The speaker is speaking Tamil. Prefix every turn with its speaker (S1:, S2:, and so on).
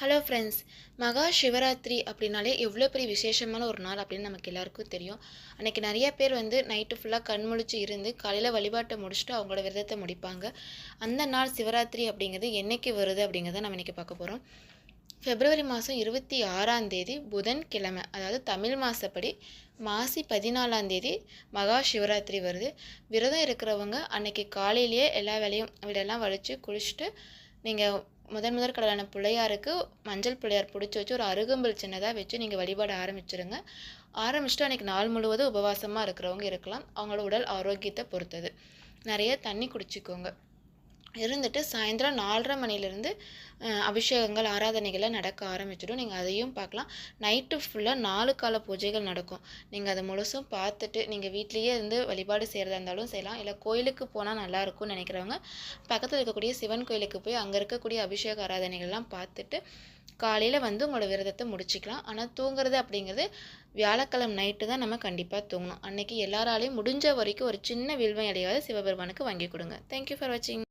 S1: ஹலோ ஃப்ரெண்ட்ஸ் மகா சிவராத்திரி அப்படின்னாலே எவ்வளோ பெரிய விசேஷமான ஒரு நாள் அப்படின்னு நமக்கு எல்லாருக்கும் தெரியும். அன்றைக்கி நிறைய பேர் வந்து நைட்டு ஃபுல்லாக கண் முழிச்சு இருந்து காலையில் வழிபாட்டை முடிச்சுட்டு அவங்களோட விரதத்தை முடிப்பாங்க. அந்த நாள் சிவராத்திரி அப்படிங்கிறது என்னைக்கு வருது அப்படிங்கிறத நம்ம இன்றைக்கி பார்க்க போகிறோம் ஃபெப்ரவரி மாதம் இருபத்தி ஆறாம் தேதி புதன்கிழமை அதாவது தமிழ் மாதப்படி மாசி பதினாலாம் தேதி மகா சிவராத்திரி வருது. விரதம் இருக்கிறவங்க அன்னைக்கு காலையிலேயே எல்லா வேலையும் வீடெல்லாம் வலித்து குளிச்சுட்டு நீங்கள் முதன் முதற் கடலான பிள்ளையாருக்கு மஞ்சள் பிள்ளையார் பிடிச்சி வச்சு ஒரு அருகம்புல் சின்னதாக வச்சு நீங்கள் வழிபாட ஆரம்பிச்சிருங்க. ஆரம்பிச்சுட்டு அன்றைக்கி நாள் முழுவதும் உபவாசமாக இருக்கிறவங்க இருக்கலாம். அவங்களோட உடல் ஆரோக்கியத்தை பொறுத்தது. நிறைய தண்ணி குடிச்சிக்கோங்க. இருந்துட்டு சாயந்தரம் நாலரை மணிலேருந்து அபிஷேகங்கள் ஆராதனைகளை நடக்க ஆரம்பிச்சிடும். நீங்கள் அதையும் பார்க்கலாம். நைட்டு ஃபுல்லாக நாலு கால பூஜைகள் நடக்கும். நீங்கள் அதை முழுசும் பார்த்துட்டு நீங்கள் வீட்லேயே இருந்து வழிபாடு செய்கிறதா இருந்தாலும் செய்யலாம். இல்லை கோயிலுக்கு போனால் நல்லாயிருக்கும்னு நினைக்கிறவங்க பக்கத்தில் இருக்கக்கூடிய சிவன் கோயிலுக்கு போய் அங்கே இருக்கக்கூடிய அபிஷேக ஆராதனைகள்லாம் பார்த்துட்டு காலையில் வந்து உங்களோட விரதத்தை முடிச்சுக்கலாம். ஆனால் தூங்குறது அப்படிங்கிறது வியாழக்கிழமை நைட்டு தான் நம்ம கண்டிப்பாக தூங்கணும். அன்றைக்கி எல்லாராலையும் முடிஞ்ச வரைக்கும் ஒரு சின்ன வில்வம் அடையாவது சிவபெருமானுக்கு வாங்கி கொடுங்க. தேங்க்யூ ஃபார் வாட்சிங்